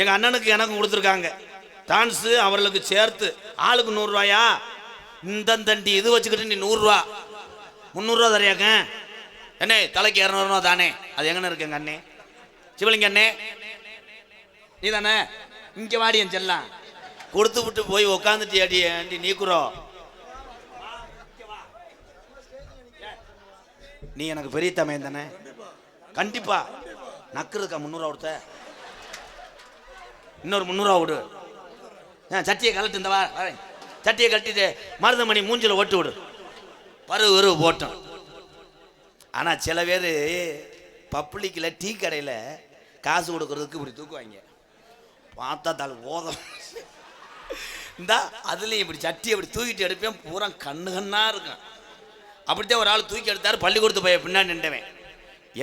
எங்க அண்ணனுக்கு எனக்கும் கொடுத்துருக்காங்க. டான்ஸு அவர்களுக்கு சேர்த்து. ஆளுக்கு நூறுரூவாயா இந்த தண்டி இது வச்சுக்கிட்டு நீ நூறுரூவா முந்நூறுரூவா தரையாக்க என்ன தலைக்கு இரநூறுவா தானே? அது எங்கன்னு இருக்குங்க அண்ணே? சிவலிங்க அண்ணே. நீ தானே இங்கே வாடி என் செல்லாம். கொடுத்து விட்டு போய் உக்காந்துட்டு அடி ஆண்டி நீக்குறோம் நீ எனக்கு பெரிய தமையன் தானே? கண்டிப்பா. நக்குறதுக்கா முந்நூறுவா கொடுத்த? இன்னொரு முந்நூறுவா விடு ஆ சட்டியை கழட்டு இந்த வா சட்டியை கட்டிட்டு மருதமணி மூஞ்சில் ஓட்டு விடு. பரு ஒரு போட்டோம் ஆனால் சில பேர் பப்ளிக்கில் டீ கடையில் காசு கொடுக்கறதுக்கு இப்படி தூக்குவாங்க. பார்த்தா தாள் ஓதம். இந்தா அதுலேயும் இப்படி சட்டி அப்படி தூக்கிட்டு எடுப்பேன் பூரா கண்ணு கண்ணாக இருக்கும். அப்படித்தான் ஒரு ஆள் தூக்கி எடுத்தாரு பள்ளிக்கூடத்து போய் பின்னாடி நின்றவன்.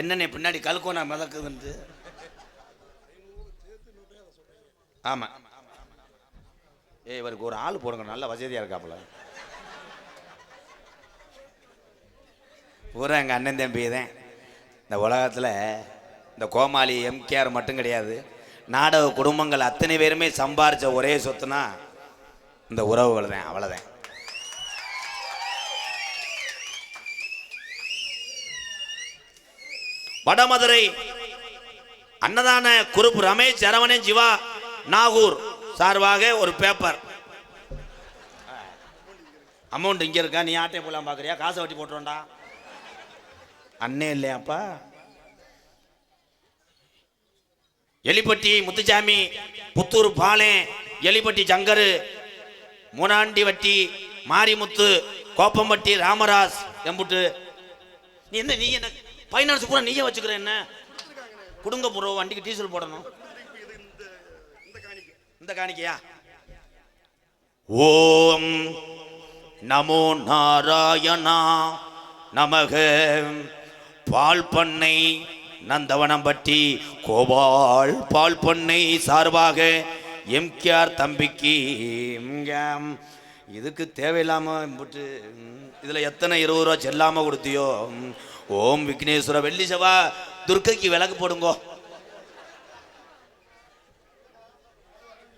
என்னென்ன பின்னாடி கல்கோனா மிதக்குதுன்ட்டு. ஆமாம் ஏய் இவருக்கு ஒரு ஆள் போடுங்க நல்ல வசதியாக இருக்காப்புல பூரா எங்கள் அண்ணன் தம்பி தான். இந்த உலகத்தில் இந்த கோமாளி எம்கேஆர் மட்டும் கிடையாது. நாடக குடும்பங்கள் அத்தனை பேருமே சம்பாரித்த ஒரே சொத்துனா இந்த உறவுகள் தான் அவ்வளோதான் வடமதுரை அன்னதான குறுப்பு ரமேஷ் சரவணன் ஜிவா நாகூர். சார்பாக ஒரு பேப்பர் அமௌண்ட் இங்கே இருக்கா? நீ ஆட்டை போகலாம் பார்க்குறியா காசை வட்டி போட்டுருண்டா அண்ணே இல்லையாப்பா? எலிப்பட்டி முத்துச்சாமி புத்தூர் பாளே எலிப்பட்டி சங்கரு மூனாண்டி வட்டி மாரிமுத்து கோப்பம்பட்டி ராமராஜ் எம்புட்டு. நீ என்ன நீ என்ன ஃபைனான்ஸ் பூரா நீயே வச்சுக்கிற என்ன? குடுங்க ப்ரோ வண்டிக்கு டீசல் போடணும். காணிக்கையா? ஓம் நமோ நாராயணா நமக. பால் பண்ணை நந்தவனம்பட்டி கோபால் பால் பண்ணை சார்பாக எம்கேஆர் தம்பிக்கு. இதுக்கு தேவையில்லாம போட்டு இதில் எத்தனை இருபது ரூபா செல்லாம கொடுத்தியோ? ஓம் விக்னேஸ்வர வெள்ளி செவ்வா துர்க்கைக்கு விளக்கு போடுங்கோ.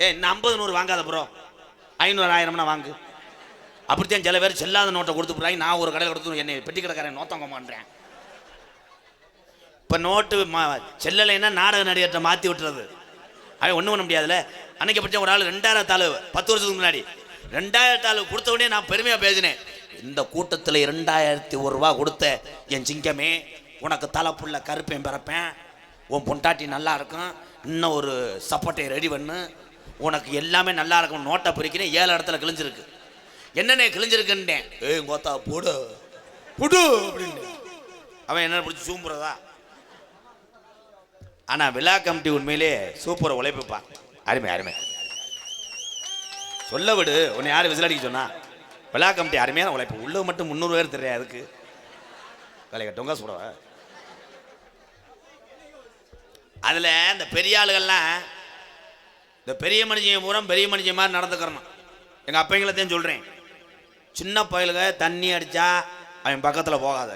ஏ இன்னும் ஐம்பது நூறு வாங்காத ப்ரோ ஐநூறு ஆயிரம்னா வாங்கு. அப்படித்தான் சில பேர் செல்லாத நோட்டை கொடுத்து போடுறாங்க. நான் ஒரு கடையில் கொடுத்து என்னை பெட்டி கடைக்காரன் நோத்தங்க மாட்டேன் இப்போ நோட்டு மா செல்லலைன்னா நாடக நடிகர்கிட்ட மாற்றி விட்டுறது. அவன் ஒன்றும் பண்ண முடியாதுல்ல? அன்னைக்கு பற்றி ஒரு ஆள் ரெண்டாயிரம் தாள் பத்து வருஷத்துக்கு முன்னாடி. ரெண்டாயிரம் தாள் கொடுத்த உடனே நான் பெருமையாக பேசினேன். இந்த கூட்டத்தில் இரண்டாயிரத்தி ஒரு ரூபா கொடுத்த என் சிங்கமே உனக்கு தலைப்புள்ள கருப்பேன் பிறப்பேன். உன் பொண்டாட்டி நல்லா இருக்கும். இன்னும் ஒரு சப்போட்டை ரெடி பண்ணு. உனக்கு எல்லாமே நல்லா இருக்கும் நோட்டை பிரிக்கிறேன் ஏழு இடத்துல கிழிஞ்சிருக்கு. என்னண்ணே கிழிஞ்சிருக்குன்னேன் ஏய் கோத்தா போடு. புடு அப்படின்னு அவன் என்ன பிடிச்சி சூம்புறதா? ஆனா விழா கமிட்டி உண்மையிலே சூப்பர் உழைப்புப்பா அருமை அருமை. சொல்ல விடு. உன்னை யார் விசில் அடிக்க சொன்னா? விழா கமிட்டி அருமையான உழைப்பு. உள்ள மட்டும் முந்நூறு பேர் தெரியாது அதுக்கு கலைக்க டொங்கா சுடவ? அதுல இந்த பெரிய ஆளுகள்லாம் இந்த பெரிய மனுஷன் பூரா பெரிய மனுஷன் மாதிரி நடந்துக்கிறணும் எங்கள் அப்பைங்களத்தையும் சொல்கிறேன் சின்ன பயலுக தண்ணி அடித்தா அவன் பக்கத்தில் போகாத.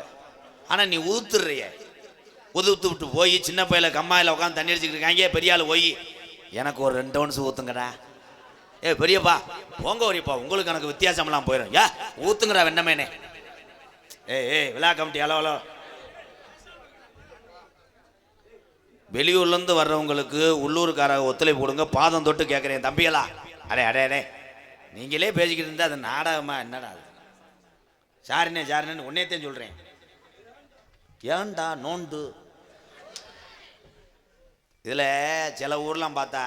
ஆனால் நீ உதுத்துடுறிய உதுத்து விட்டு போய் சின்ன பையில கம்மாயில் உட்காந்து தண்ணி அடிச்சுக்கிட்டு இருக்காங்க. பெரிய ஆள் போய். எனக்கு ஒரு ரெண்டு ஒன்ஸ் ஊற்றுங்கடா ஏ பெரியப்பா போங்க வரியப்பா உங்களுக்கு எனக்கு வித்தியாசம்லாம் போயிடும் ஏ ஊத்துங்கடா வெண்ணமேனே ஏய் ஏய் விழா கமிட்டி ஹலோ ஹலோ வெளியூர்லேருந்து வர்றவங்களுக்கு உள்ளூர்கார ஒத்துழைப்பு கொடுங்க. பாதம் தொட்டு கேட்குறேன் தம்பிகளா அடே அடே அடே. நீங்களே பேசிக்கிட்டு இருந்தால் அது நாடகமா என்னடா அது? சாரிண்ணே சாரினே ஒன்னேத்தையும் சொல்கிறேன் ஏன்டா நோண்டு இதில் சில ஊர்லாம் பார்த்தா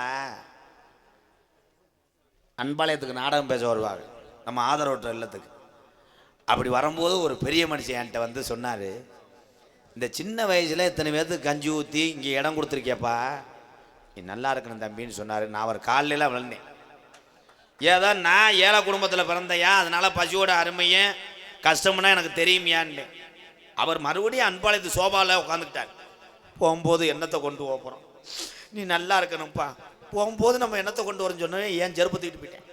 அன்பாளையத்துக்கு நாடகம் பேச வருவாங்க. நம்ம ஆதரவற்ற இல்லத்துக்கு. அப்படி வரும்போது ஒரு பெரிய மனுஷன் என்கிட்ட வந்து சொன்னார் இந்த சின்ன வயசில் இத்தனை பேர்த்துக்கு கஞ்சி ஊற்றி இங்கே இடம் கொடுத்துருக்கியப்பா? நீ நல்லா இருக்கணும் தம்பின்னு சொன்னார். நான் அவர் காலையில் வளர்ந்தேன். ஏதோ நான் ஏழை குடும்பத்தில் பிறந்தையா அதனால் பசியோட அருமையும் கஷ்டம்னா எனக்கு தெரியுமையான்னு அவர் மறுபடியும் அன்பாளையத்து சோபாவில் உட்காந்துக்கிட்டார் போகும்போது என்னத்தை கொண்டு போக போகிறோம் நீ நல்லா இருக்கணும்ப்பா. போகும்போது நம்ம என்னத்தை கொண்டு வரேன்னு சொன்னோம் ஏன் செருப்பு தூக்கிட்டு போயிட்டேன்?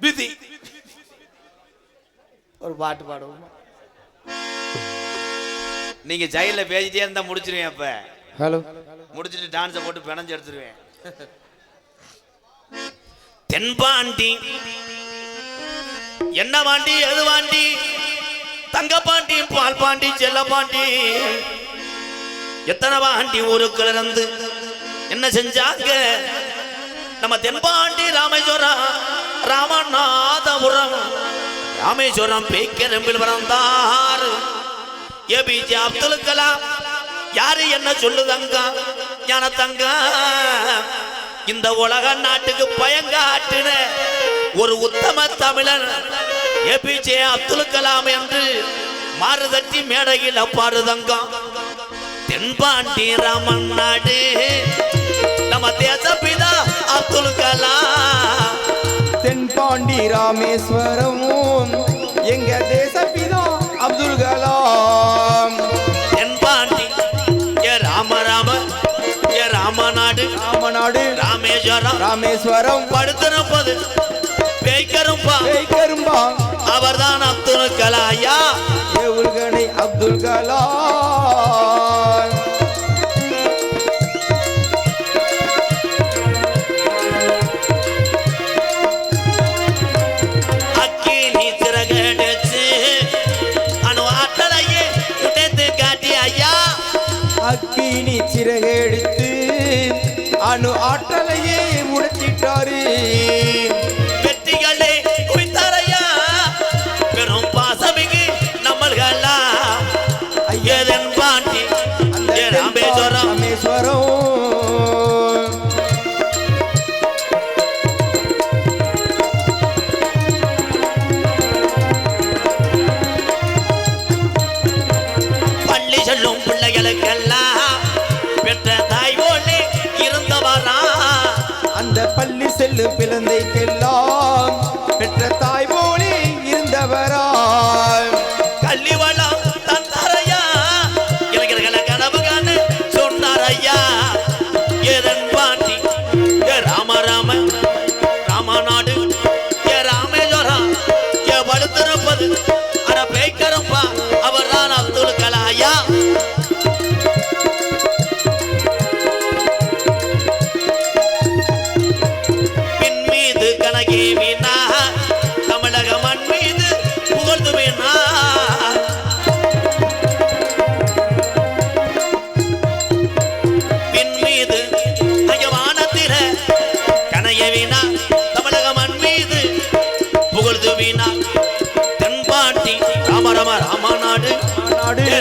பிதி ஒரு பாட்டு பாடுவோமா. நீங்க ஜெயில பேசிட்டே இருந்தா முடிச்சிருவேன் அப்ப. ஹலோ. முடிச்சிட்டு டான்ஸை போட்டு பிணைஞ்சு எடுத்துருவேன். தென்பாண்டி என்ன பாண்டி எது பாண்டி? தங்க பாண்டி பால் பாண்டி செல்ல பாண்டி. எத்தனை பாண்டி ஊருக்குள்ள இருந்து என்ன செஞ்சாங்க? நம்ம தென்பாண்டி ராமேஸ்வரம் ராமநாதபுரம். ராமேஸ்வரம் பேக்கரம்பில் பிறந்தார். ஏபிஜே அப்துல் கலாம். யாரு என்ன சொல்லுதங்க ஞானத்தங்க இந்த உலக நாட்டுக்கு பயங்காட்டின ஒரு உத்தம தமிழன் ஏபிஜே அப்துல் கலாம் என்று மாறுதட்டி மேடையில் பாடுதங்கம் தென்பாண்டி ராமன் நாடு. நம்ம தேசப்பிதா அப்துல் கலாம். தென்பாண்டி ராமேஸ்வரம் எங்க ராமேஸ்வரம் படுத்திருப்பது பேய்கரும்பா. கரும்பா அவர்தான் அப்துல் கலாயா. ஏவுல்கணை அப்துல் கலாம். அக்கினி சிறகெடுத்து அணு ஆற்றலையே முடச்சிட்டாரு வெற்றிகளே குவித்தாரையா? பெரும் பாசமிகு நம்மள்களா? ஐயதன் பாண்டி ராமேஸ்வரம் ராமேஸ்வரம் பிள்ளைகளுக்கெல்லாம் பிளந்தைக்கெல்லாம்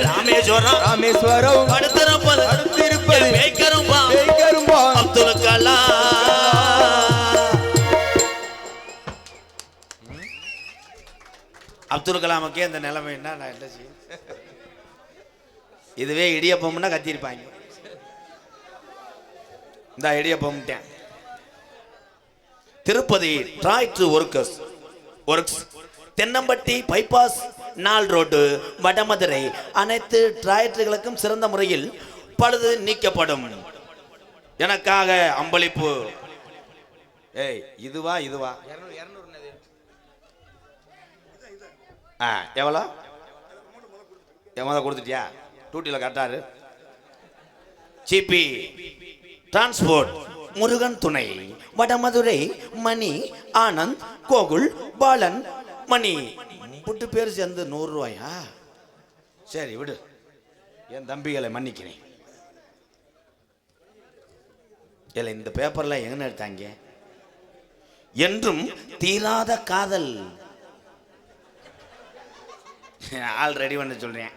ராமேஸ்வரம். ராமேஸ்வரம். அடுத்திருப்பது அடுத்திருப்பது பேய்கரும்பா அப்துல் கலாம். அப்துல் கலாமுக்கே இந்த நிலைமைன்னா நான் என்ன செய்ய? இதுவே இடியப்பம்னா கத்திருப்பாங்க. இந்த இடியப்பம்ட்டேன். திருப்பதி டிராய்ட் ஒர்க்கர்ஸ் ஒர்க்ஸ் தென்னம்பட்டி பைபாஸ் நாள் ரோடு வடமதுரை அனைத்து டிராய்டர்களுக்கும் சிறந்த முறையில் பழுது நீக்கப்படும். எனக்காக அம்பளிப்பு. ஏய் இதுவா இதுவா ஆ எவ்வளோ? எவ்வளோ கொடுத்துட்டியா? டூட்டியில் கட்டாரு. ஜிபி டிரான்ஸ்போர்ட் முருகன் துணை வடமதுரை மணி ஆனந்த் கோகுல் பாலன் மணி. புட்டு பேர் சேர்ந்து நூறுரூவாயா? சரி விடு. என் தம்பிகளை மன்னிக்கிறேன். இல்லை இந்த பேப்பர்லாம் எங்க எடுத்தாங்க? என்றும் தீராத காதல். ஆள் ரெடி பண்ண சொல்றேன்.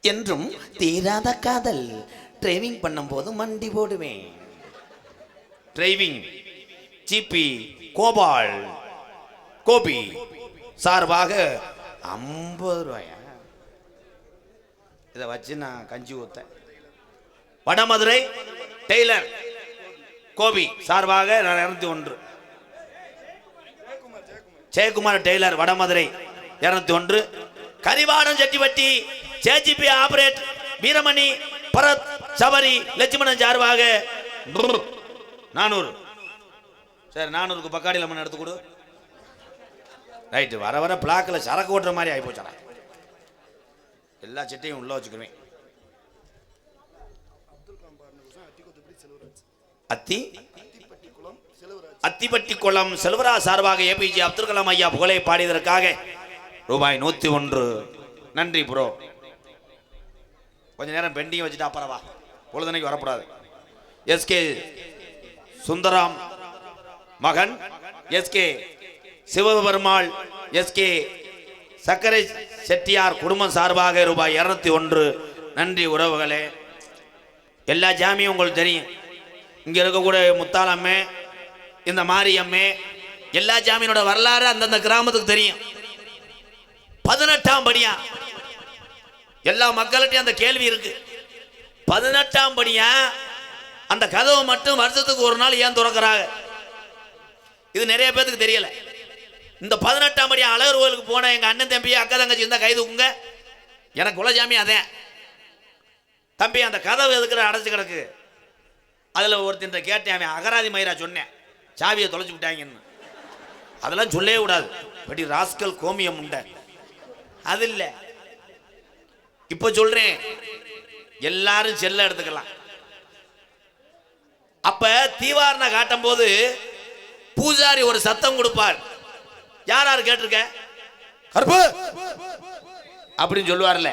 என்றும் தீராத காதல். டிரைவிங் பண்ணும்போது மண்டி போடுவேன். டிரைவிங் ஜிபி கோபால் கோபி சார்பாக ஐம்பது ரூபாயா? இதை வச்சு நான் கஞ்சி ஊத்தேன். வடமதுரை டெய்லர் கோபி சார்பாக நான் இருநூத்தி ஒன்று. ஜெயக்குமார் டெய்லர் வடமதுரை இருநூத்தி ஒன்று. கரிவாடம் செட்டிவட்டி ஜேஜிபி ஆபரேட் வீரமணி பரத் சபரி லட்சுமணன் சார்பாக நானூறு. சரி நானூறுக்கு பக்காடி லெமன் எடுத்து கொடு. ரைட்டு வர வர பிளாக்கில் சரக்கு ஓட்டுற மாதிரி ஆகி எல்லா செட்டையும் உள்ள வச்சுக்குவேன் அத்தி? அத்திப்பட்டி குளம் செல்வரா சார்பாக ஏபிஜே அப்துல் கலாம் ஐயா புகழை பாடியதற்காக ரூபாய் நூத்தி ஒன்று. நன்றி ப்ரோ கொஞ்ச நேரம் பெண்டிங் வச்சுட்டா அப்புறம் வா பொழுதுனைக்கு வரக்கூடாது. எஸ்கே சுந்தராம் மகன். எஸ்கே சிவபெருமாள் எஸ்கே சக்கரை செட்டியார் குடும்பம் சார்பாக ரூபாய் இருநூத்தி ஒன்று. நன்றி உறவுகளே. எல்லா ஜாமியும் உங்களுக்கு தெரியும். இங்கே இருக்கக்கூடிய முத்தாளம்மே இந்த மாரியம்மே எல்லா ஜாமியனோட வரலாறு அந்தந்த கிராமத்துக்கு தெரியும். பதினெட்டாம் படியா? எல்லா மக்கள்கிட்டையும் அந்த கேள்வி இருக்கு. பதினெட்டாம் படியா? அந்த கதவை மட்டும் வருஷத்துக்கு ஒரு நாள் ஏன் திறக்கிறாங்க? இது நிறைய பேத்துக்கு தெரியலை. இந்த பதினெட்டாம் படி அழகர் கோயிலுக்கு போன எங்க அண்ணன் தம்பி அக்கா தங்கச்சி இருந்தா கை தூக்குங்க. எனக்கு குலஜாமி அதே. தம்பி அந்த கதவு எதுக்குற அடைச்சு கிடக்கு? அதில் ஒருத்தன் கேட்டேன் அவன் அகராதி மயிரா சொன்னேன். சாவியை தொலைச்சு விட்டாங்கன்னு. அதெல்லாம் சொல்லவே கூடாது. படி ராஸ்கல் கோமியம் உண்டை. அது இல்லை. இப்போ சொல்றேன். எல்லாரும் செல்ல எடுத்துக்கலாம். அப்ப தீவாரணை காட்டும் போது பூஜாரி ஒரு சத்தம் கொடுப்பார். யார் யார் கேட்டிருக்க? கருப்பு. அப்படின்னு சொல்லுவார்ல.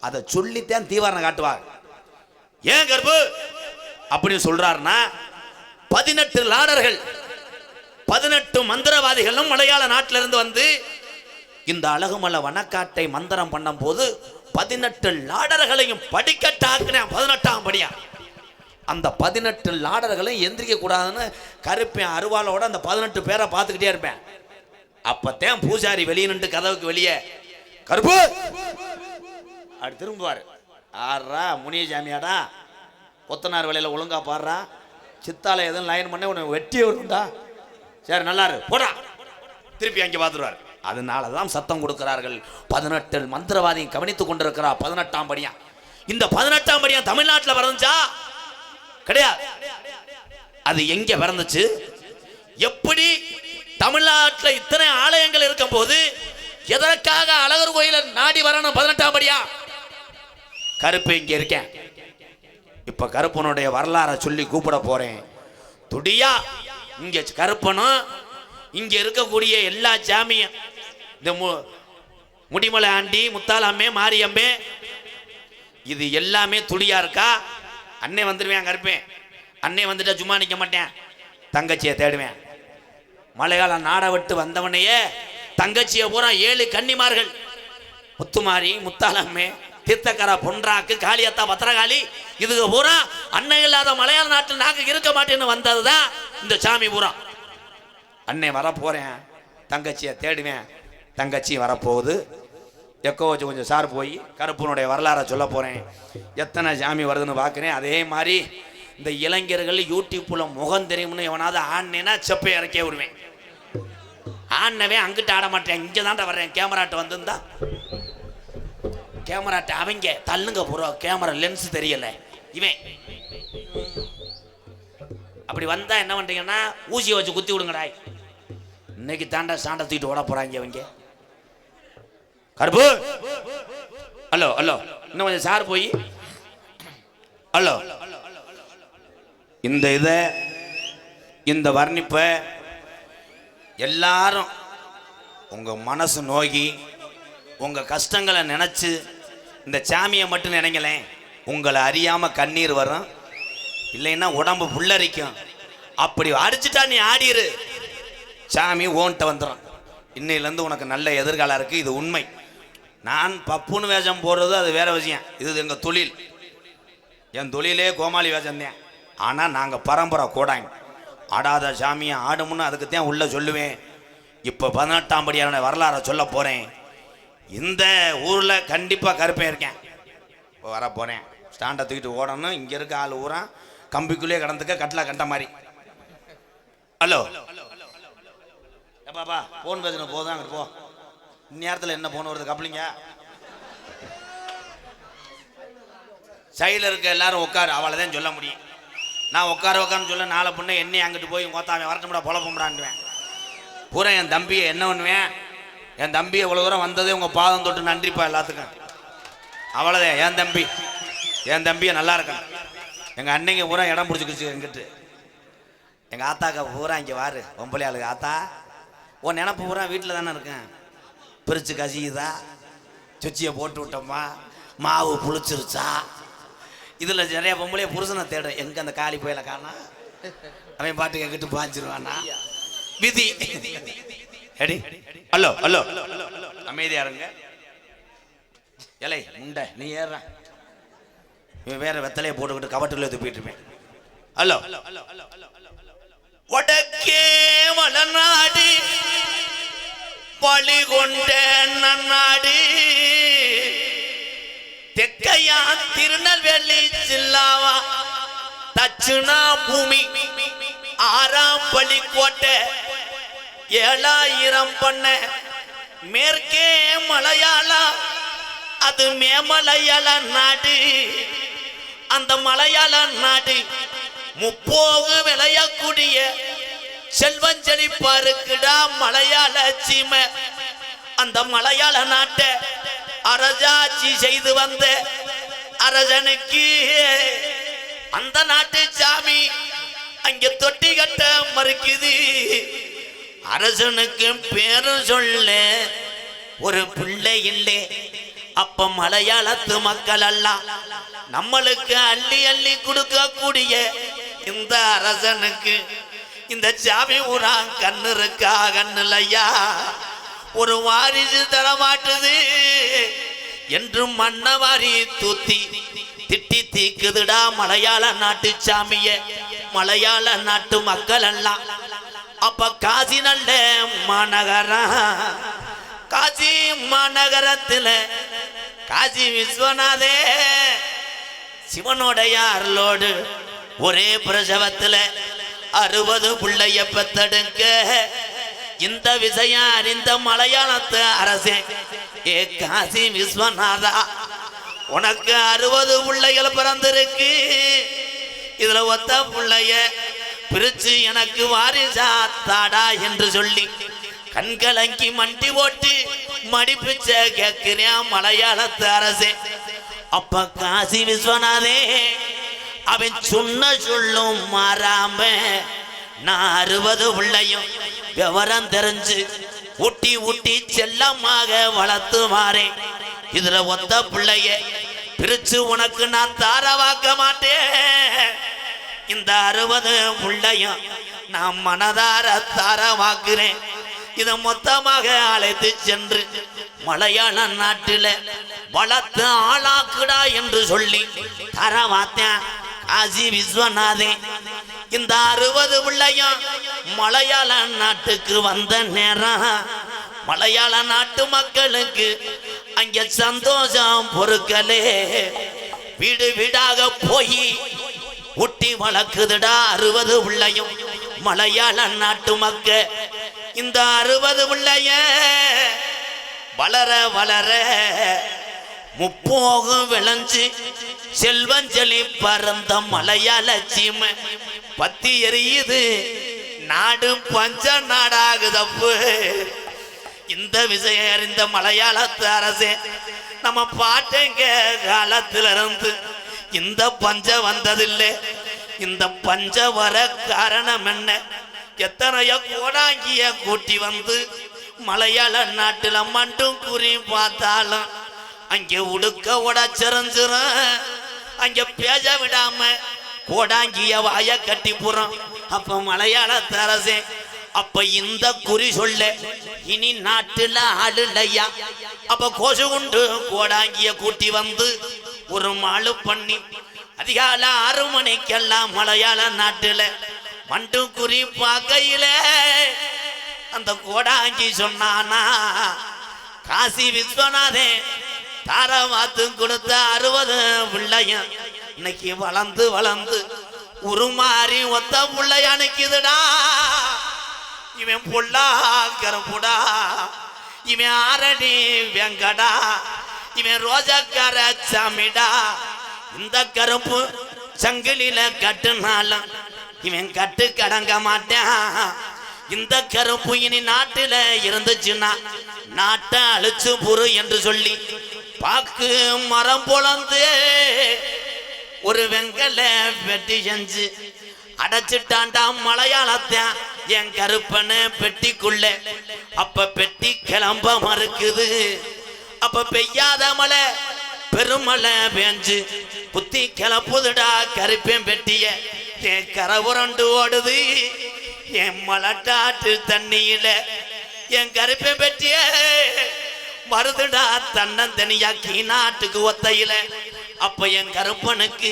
அதை சொல்லித்தான் தீவாரணை காட்டுவார். ஏன் கருப்பு? அப்படின்னு சொல்றாருன்னா பதினெட்டு லாடர்கள் பதினெட்டு மந்திரவாதிகளும் மலையாள நாட்டில இருந்து வந்து இந்த அழகுமலை வனக்காட்டை மந்திரம் பண்ணும் போது பதினெட்டு லாடர்களையும் படிக்கட்டாக்குன பதினெட்டாம் படியா. அந்த பதினெட்டு லாடர்களையும் எந்திரிக்க கூடாதுன்னு கருப்பேன் அருவாளோட அந்த பதினெட்டு பேரை பார்த்துக்கிட்டே இருப்பேன். அப்பத்தான் பூஜாரி வெளியே நின்று கதவுக்கு வெளியே கருப்பு! அப்படி திரும்புவார். ஆறா முனிய ஜாமியாடா கொத்தனார் வேலையில் ஒழுங்கா பாடுறா சித்தால எதுவும் லைன் பண்ண உன்னை வெட்டி வரும்டா சரி நல்லா இரு போடா. திருப்பி அங்கே பார்த்துருவார். அதனால தான் சத்தம் கொடுக்கிறார்கள். பதினெட்டு மந்திரவாதியும் கவனித்துக் கொண்டிருக்கிறா பதினெட்டாம் படியா. இந்த பதினெட்டாம் படியா தமிழ்நாட்டில் பிறந்துச்சா? கிடையாது. அது எங்கே பிறந்துச்சு? எப்படி தமிழ்நாட்டில் இத்தனை ஆலயங்கள் இருக்கும் போது எதற்காக அழகர் கோயில நாடி வரணும் பதினெட்டாம் படியா? கருப்பு இங்க இருக்கேன். இப்ப கருப்பனுடைய வரலாறை சொல்லி கூப்பிட போறேன். துடியா இங்க கருப்பனும் இங்க இருக்கக்கூடிய எல்லா ஜாமியும் இந்த மு- முடிமலை ஆண்டி முத்தாலாமே மாரியம்மே இது எல்லாமே துடியா இருக்கா? அண்ணே வந்துடுவேன் கருப்பேன் அண்ணே வந்துட்டா சும்மா நிற்க மாட்டேன். தங்கச்சியை தேடுவேன். மலையாள நாடை விட்டு வந்தவனையே தங்கச்சியை பூரா ஏழு கன்னிமார்கள். முத்துமாரி முத்தாலம்மே தீர்த்தக்கரா பொன்றாக்கு காளியத்தா பத்திரகாளி இதுக்கு பூரா அன்னை இல்லாத மலையாள நாட்டில் நாக்கு இருக்க மாட்டேன்னு வந்ததுதான் இந்த சாமி பூரா. அன்னை வரப்போறேன் தங்கச்சியை தேடுவேன் தங்கச்சி வரப்போகுது. எக்கோ வச்சு கொஞ்சம் சார் போய் கருப்பனுடைய வரலாறை சொல்ல போறேன். எத்தனை சாமி வருதுன்னு பார்க்குறேன். அதே மாதிரி இந்த இளைஞர்கள் யூடியூப்பில் முகம் தெரியும்னு எவனாவது ஆடினேன்னா செப்பை இறக்கே விடுவேன். ஆடினவே அங்கிட்ட ஆட மாட்டேன் இங்கே தான் வர்றேன் கேமராட்ட வந்திருந்தா கேமராட்ட அவங்க தள்ளுங்க ப்ரோ கேமரா லென்ஸ் தெரியல. இவன். அப்படி வந்தா என்ன பண்ணுறீங்கன்னா ஊசியை வச்சு குத்தி விடுங்கடா. இன்னைக்கு தாண்டா சாண்டை தூக்கிட்டு ஓட போறாங்க அவங்க கருப்பு! Hello hello. இன்னும் கொஞ்சம் சார் போய். ஹலோ இந்த இதை இந்த வர்ணிப்பை எல்லாரும் உங்கள் மனசு நோகி உங்கள் கஷ்டங்களை நினச்சி இந்த சாமியை மட்டும் நினைங்களேன் உங்களை அறியாமல் கண்ணீர் வரும். இல்லைன்னா உடம்பு புல்லரிக்கும். அப்படி அடிச்சுட்டா நீ ஆடிரு. சாமி ஓன்ட்ட வந்துடும் இன்னையிலேருந்து உனக்கு நல்ல எதிர்காலம் இருக்குது இது உண்மை. நான் பப்புன்னு வேஷம் போடுறது அது வேற விஷயம். இது எங்கள் தொழில். என் தொழிலே கோமாளி வேஷம் தான் ஆனால் நாங்கள் பரம்பரை கூடாங்க ஆடாத சாமியை ஆடும்னு அதுக்கு தான் உள்ளே சொல்லுவேன். இப்போ பதினெட்டாம் படியான வரலாறை சொல்ல போகிறேன் இந்த ஊரில் கண்டிப்பாக கருப்பேன் இருக்கேன். இப்போ வர போகிறேன் ஸ்டாண்டை தூக்கிட்டு ஓடணும். இங்கே இருக்க ஆள் ஊரா. கம்பிக்குள்ளேயே கடந்துக்க கட்டில் கட்ட மாதிரி. ஹலோ. பாப்பா ஃபோன் பேசுன போதும். அங்கிட்டு போ. இந்நேரத்தில் என்ன ஃபோன் வருது கப்பலிங்க? சைடில் இருக்க எல்லாரும் உட்காரு. அவளை தான் சொல்ல முடியும். நான் உட்கார உட்காருன்னு சொல்ல நாளை பொண்ணு என்னை அங்கிட்டு போய் கோத்தாவன் வரட்டும்டா பொழப்பம்டான்டுவேன் பூரா என் தம்பியை என்ன பண்ணுவேன்? என் தம்பி இவ்வளோ தூரம் வந்ததே உங்கள் பாதம் தொட்டு நன்றிப்பா எல்லாத்துக்கும். அவ்வளோதான் என் தம்பி. என் தம்பியை நல்லா இருக்கணும். எங்கள் அன்னைங்க பூரா இடம் பிடிச்சிக்கிச்சு எங்கிட்டு. எங்கள் ஆத்தாக்கா பூரா இங்கே வாரு பொம்பளை ஆளுங்க ஆத்தா உன் நினப்பு பூரா வீட்டில் தானே இருக்கேன். பிரிச்சு கசியுதா? சுச்சியை போட்டு விட்டோமா? மாவு புளிச்சிருச்சா? இதில் நிறைய பொம்பளைய புருஷனை தேடும் எங்கே அந்த காளி போயில காணா? அவன் பாட்டுக்கு எங்கிட்டு பாஞ்சிருவானா? விதி எடி. Hello hello. அமைதியா இருங்க. இலை முண்டை நீ ஏறுற. இவன் வேற வெத்தலையை போட்டுக்கிட்டு கவட்டில் துப்பிட்டு இருப்பேன். ஹலோ. வடக்கே வளநாடு பழி கொண்ட ஐயா திருநெல்வேலி ஜில்லாவா? தட்சிணா பூமி. ஆறாம் பள்ளி கோட்டை ஏழாயிரம் பண்ண. மேற்கே மலையாளா? அது மேமலையாள நாடு. அந்த மலையாள நாடு முப்போகு விளையக்கூடிய செல்வஞ்செழிப்பாருக்குடா மலையாள சீமை. அந்த மலையாள நாட்டை அரஜாட்சி செய்து வந்த அரசனுக்கு அந்த நாட்டு சாமி அங்க தொட்டி கட்ட மறுக்குது. அரசனுக்கு பேரும் சொல்ல ஒரு பிள்ளை இல்லை. அப்ப மலையாளத்து மக்கள் எல்லாம் நம்மளுக்கு அள்ளி அள்ளி கொடுக்கக்கூடிய இந்த அரசனுக்கு இந்த சாமி ஊரா கண்ணு இருக்கா கண்ணு ஒரு வாரிசு தர என்று மன்னவாரி தூத்தி திட்டி தீக்குதுடா மலையாள நாட்டு சாமிய. மலையாள நாட்டு மக்கள் எல்லாம் அப்ப காசி நல்ல மாநகரம் காசி மாநகரத்துல காசி விஸ்வநாதே. சிவனுடைய அருளோடு ஒரே பிரசவத்துல அறுபது பிள்ளைய பெத்தெடுக்க இந்த விஷயம் அறிந்த மலையாளத்து அரசே. ஏ காசி விஸ்வநாதா உனக்கு அறுபது பிள்ளைகள் பிறந்திருக்கு. இதுல ஒத்த பிள்ளைய பிரிச்சு எனக்கு வாரிசா தாடா என்று சொல்லி கண்கலங்கி மண்டி ஓட்டி மடிப்பிச்ச கேட்கிறேன் மலையாளத்து அரசே. அப்ப காசி விஸ்வநாதே அவன் சொன்ன சொல்லும் மாறாம நான் அறுபது பிள்ளையும் விவரம் தெரிஞ்சு ஊட்டி ஊட்டி செல்லமாக வளர்த்து மாறேன் இதுல ஒத்த பிள்ளைய பிரிச்சு உனக்கு நான் தாரவாக்க மாட்டேன். இந்த அறுபது பிள்ளையும் நான் மனதார தாரவாக்குறேன். இதை மொத்தமாக அழைத்து சென்று மலையாள நாட்டில வளர்த்து ஆளாக்குடா என்று சொல்லி தரவாத்தேன். காசி விஸ்வநாதே இந்த அறுபது பிள்ளையும் மலையாள நாட்டுக்கு வந்த நேரம். மலையாள நாட்டு மக்களுக்கு அங்க சந்தோஷம் பொறுக்கலே. வீடு வீடாக போய் ஒட்டி வளர்க்குதுடா அறுபது பிள்ளையும் மலையாள நாட்டு மக்க. இந்த அறுபது பிள்ளைய வளர வளர முப்போகம் விளைஞ்சு செல்வஞ்சலி பறந்த மலையாள பத்தி எரியுது. நாடு பஞ்ச நாடாகுதப்பு இந்த விஷயம் அறிந்த மலையாளத்து அரசே நம்ம பாட்டங்க காலத்திலிருந்து இந்த பஞ்ச வந்ததில்லை. இந்த பஞ்ச வர காரணம் என்ன? எத்தனையோ கோடாங்கிய கூட்டி வந்து மலையாள நாட்டுல மட்டும் குறி பார்த்தாலும் அங்கே உடுக்க உடச்சிறஞ்சிரும் அங்க பேச விடாம கோடாங்கிய வாய கட்டி போறோம் அப்ப மலையாள தரசே அப்ப இந்த குறி சொல்ல இனி நாட்டுல ஆளுலையா அப்ப கோசு உண்டு கோடாங்கிய கூட்டி வந்து ஒரு மாலு பண்ணி அதிகால ஆறு மணிக்கெல்லாம் மலையாள நாட்டுல மண்டு குறி பார்க்கையில அந்த கோடாங்கி சொன்னானா காசி விஸ்வநாதே தாரவாத்தும் கொடுத்த அறுபது பிள்ளையும் இன்னைக்கு வளர்ந்து வளர்ந்து உருமாறி ஒத்த பிள்ளைய அணைக்குதுடா இவன் பொல்லா கருப்புடா. இவன் ஆரணி வெங்கடா. இவன் ரோஜக்கார சாமிடா. இந்த கருப்பு சங்கிலியில கட்டுனாலும் இவன் கட்டு கடங்க மாட்டான். இந்த கருப்பு இனி நாட்டுல இருந்துச்சுன்னா நாட்டை அழிச்சு புரு என்று சொல்லி பாக்கு மரம் பொழந்து ஒரு வெங்கல வெட்டி செஞ்சு அடைச்சிட்டாண்டா மலையாளத்தான் என் கருப்பன பெட்டிக்குள்ள. அப்ப பெட்டி கிளம்ப மறுக்குது. அப்ப பெய்யாத மழை பெருமலை பெஞ்சு. புத்தி கிளப்புதுடா கருப்பேன் பெட்டிய. என் கரை புரண்டு ஓடுது. என் மலட்டாட்டு தண்ணியில. என் கருப்பேன் பெட்டிய. வருதுடா தன்னந்தனியா கீநாட்டுக்கு ஒத்தையில. அப்ப என் கருப்பனுக்கு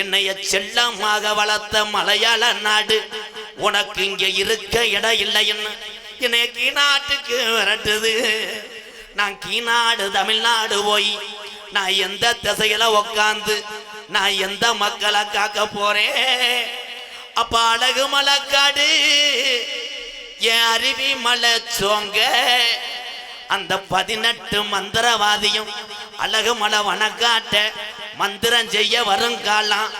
என்னைய செல்லமாக வளர்த்த மலையாள நாடு உனக்கு இங்க இருக்க இடம் இல்லைன்னு என்னைய கீநாட்டுக்கு விரட்டுது. நான் கீநாடு தமிழ்நாடு போய் நான் எந்த திசையில உக்காந்து நான் எந்த மக்களை காக்க போறேன்? அப்ப அழகு மலக்காடு என் அருவி மலை சோங்க. அந்த பதினெட்டு மந்திரவாதியும் அழகு மலை வனக்காட்ட மந்திரம் செய்ய வருங்காலம்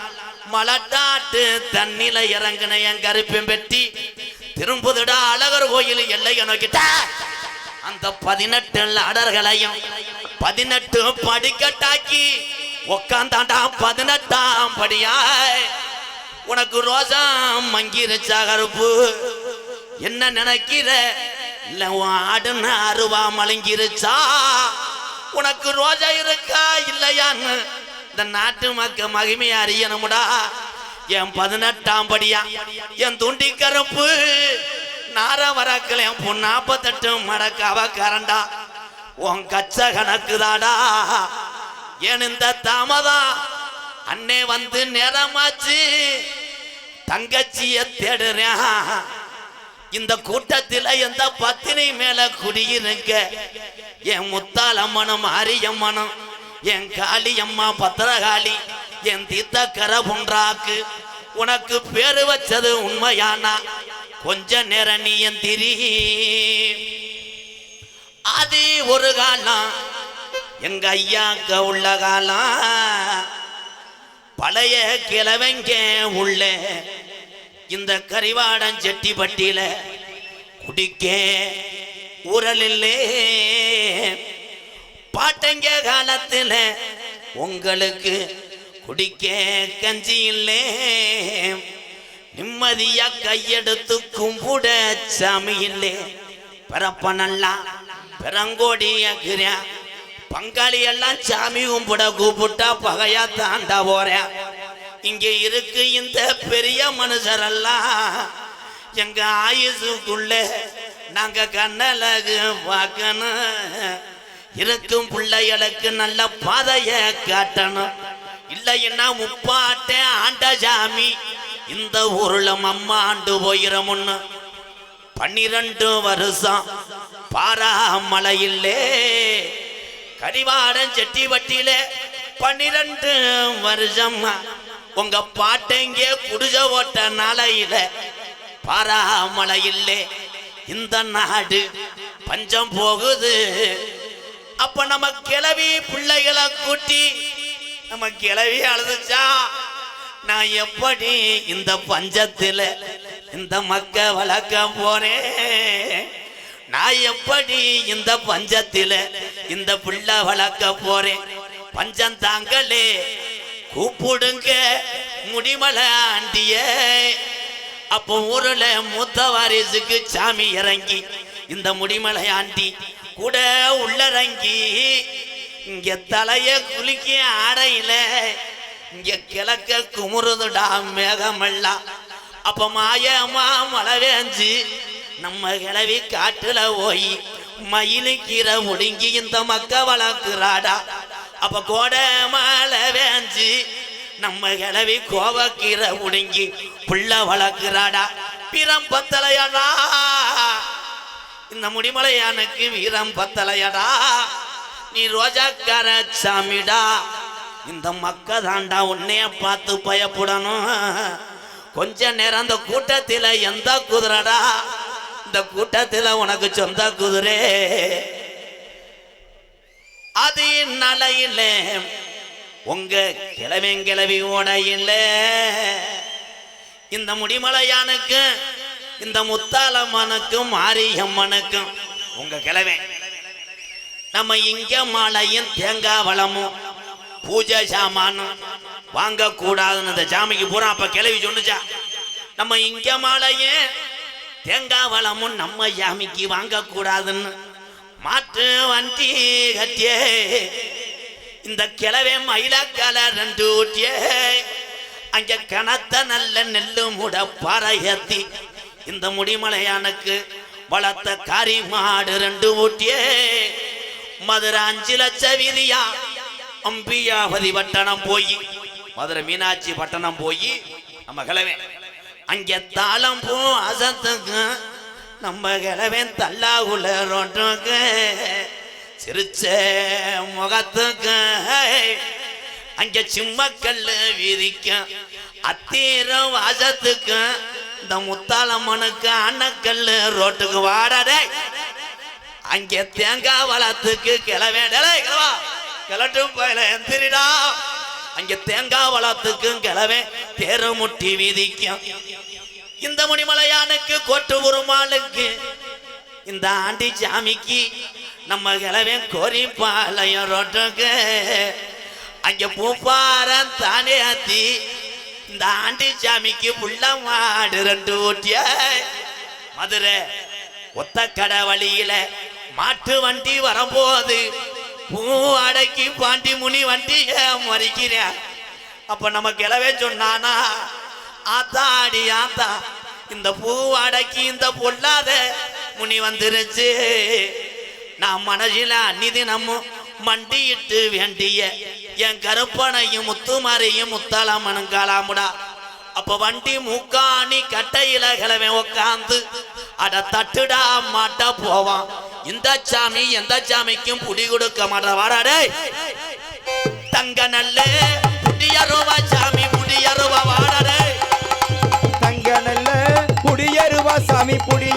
மலட்டாட்டு தண்ணில இறங்கின என் கருப்பம் பெட்டி. திரும்புதுடா அழகர் கோயில் எல்லையை நோக்கிட்ட. அந்த பதினெட்டு அடர்களையும் பதினெட்டு படிக்கட்டாக்கி உக்காந்தாண்டா பதினெட்டாம் படியாய். உனக்கு ரோஜா மங்கிருச்சா கருப்பு? என்ன நினைக்கிற? இல்லை உன் ஆடுன அருவா மலங்கிருச்சா உனக்கு ரோஜா இருக்கா? இல்லையான்னு. இந்த நாட்டு மக்க மகிமையை அறியணும்டா. என் பதினெட்டாம் படியா? என் துண்டி கருப்பு நார வரக்கல என் பொண்ணு நாற்பத்தெட்டு மடக்காவ கரண்டா உன் கச்ச கணக்குதாடா. ஏன் இந்த தாமதம் அண்ணே வந்து நேரமாச்சு. தங்கச்சிய தேடுறேன். இந்த கூட்டத்தில் எந்த பத்தினி மேல குடியிருங்க என் முத்தால் அம்மனும் அரியம்மனும் என் காளியம்மா பத்திரகாளி என் தீத்த கர புன்றாக்கு உனக்கு பேரு வச்சது உண்மையானா? கொஞ்ச நேரம் நீ என் திரி. அது ஒரு காலம் எங்க ஐயாக்க உள்ள காலம். பழைய கிழவங்க உள்ள? இந்த கரிவாடன் செட்டிப்பட்டியில குடிக்க உரலில்லே பாட்டங்க காலத்துல உங்களுக்கு குடிக்க கஞ்சி இல்லே நிம்மதியா கையெடுத்து கும்பிட சாமி இல்லே பிறப்ப நல்லா பிறங்கோடி பங்காளி எல்லாம் சாமி கும்பிட கூப்பிட்டா பகையா தாண்டா போறேன் இங்கே இருக்கு இந்த பெரிய மனுஷரெல்லாம் எங்க ஆயுசுக்குள்ள நாங்க கண்ணழகு பார்க்கணும். இருக்கும் பிள்ளைகளுக்கு நல்ல பாதைய காட்டணும். இல்லைன்னா முப்பாட்டே ஆண்ட சாமி இந்த ஊர்ல அம்மா ஆண்டு போயிரமுன்னு பன்னிரண்டு வருஷம் பாராமலையிலே கரிவாடன் செட்டிவட்டியிலே பன்னிரண்டு வருஷம் உங்க பாட்டைங்க குடிச ஓட்ட நாளையில இல்லை இந்த நாடு பஞ்சம் போகுது. அப்ப நம்ம கிளவி பிள்ளைகளை கூட்டி நம்ம கிளவி அழுதுச்சா? நான் எப்படி இந்த பஞ்சத்தில் இந்த மக்க வளர்க்க போறேன்? நான் எப்படி இந்த பஞ்சத்தில் இந்த பிள்ளை வளர்க்க போறேன்? பஞ்சம் தாங்களே. கூப்பிடுங்க முடிமலை ஆண்டிய அப்போ ஊருல மூத்த வாரிசுக்கு சாமி இறங்கி இந்த முடிமலை ஆண்டி கூட உள்ளறங்கி இங்க தலைய குலுக்கி ஆடையில இங்க கிழக்க குமுறுதுடா மேகமெல்லாம் அப்ப மாயமா மழை வேஞ்சு நம்ம கிளவி காட்டுல போய் மயிலுக்கீரை கீரை இந்த மக்க வளர்க்குறாடா. அப்ப கோடை மழை வேஞ்சி நம்ம கிளவி கோவக்கீரை முடுங்கி புள்ள வளர்க்குறாடா. பிறம் பத்தலையாடா. இந்த முடிமலையானுக்கு வீரம் பத்தலையடா. நீ ரோஜாக்கார சாமிடா. இந்த மக்க தாண்டா உன்னைய பார்த்து பயப்படணும். கொஞ்ச நேரம் அந்த கூட்டத்தில் எந்த குதிரடா. இந்த கூட்டத்தில் உனக்கு சொந்த குதிரை. அது நலையில. உங்க கிழவன் கிளவி ஓடையில். இந்த முடிமலையானுக்கு இந்த முத்தாலம்மனுக்கும் மாரியம்மனுக்கும் உங்க கிழவன் நம்ம இங்க மாலையும் தேங்காய் வளமும் பூஜை சாமானும் வாங்க கூடாதுன்னு அந்த சாமிக்கு பூரா அப்ப கிளவி சொன்னுச்சா நம்ம இங்க மாலையே தேங்காய் வளமும் நம்ம சாமிக்கு வாங்க கூடாதுன்னு மாட்டு வண்டி கட்டியே. இந்த கிழவே மயிலக்கால ரெண்டு ஊட்டியே. அங்க கனத்த நல்ல நெல்லு முட பறையத்தி. இந்த முடிமலையானுக்கு வளர்த்த காரி மாடு ரெண்டு ஊட்டியே. மதுரை அஞ்சு லட்ச வீதியா. அம்பியாபதி பட்டணம் போய். மதுரை மீனாட்சி பட்டணம் போய். நம்ம கிழவே. அங்கே தாளம் பூ அசத்துக்கு நம்ம கிழவன் தல்லாகுல ரோட்டுக்கு சிரிச்ச முகத்துக்கு. அங்க சிம்மக்கல் வீதிக்கும் அத்தீரம் வாசத்துக்கு. இந்த முத்தாளம்மனுக்கு அன்னக்கல்லு ரோட்டுக்கு வாடடே அங்கே தேங்காய் வளத்துக்கு கிளவேடலே கிளவா. கிளட்டும் போயில எந்திரிடா. அங்கே தேங்காய் வளத்துக்கும் கிளவே தேரு முட்டி வீதிக்கும். இந்த முனிமலையானுக்கு கோட்டு உருமாளுக்கு இந்த ஆண்டி சாமிக்கு நம்ம கிளவே கோரிப்பாளையம் ரோட்டுக்கு. அங்க பூப்பார தானே ஆத்தி. இந்த ஆண்டி சாமிக்கு புள்ள மாடு ரெண்டு ஊட்டிய. மதுரை ஒத்த கடை வழியில மாட்டு வண்டி வரும்போது பூ அடக்கி பாண்டி முனி வண்டிய மறிக்கிறேன். அப்ப நம்ம கிளவே சொன்னானா ஆத்தாடி ஆத்தா இந்த பூ அடக்கி இந்த பொல்லாத முனி வந்துருச்சு. நான் மனசில அந்நிதினமும் நம்ம மண்டியிட்டு வேண்டிய என் கருப்பனையும் முத்துமாரையும் முத்தாளாமனும் காலாமுடா. அப்ப வண்டி மூக்காணி கட்டையில கிளவே உக்காந்து அட தட்டுடா மாட்டா போவான். இந்த சாமி எந்த சாமிக்கும் புடி கொடுக்க மாட்டா. வாடாடே தங்க நல்ல புடியருவா சாமி புடியருவா வாடாடே சாமி புடி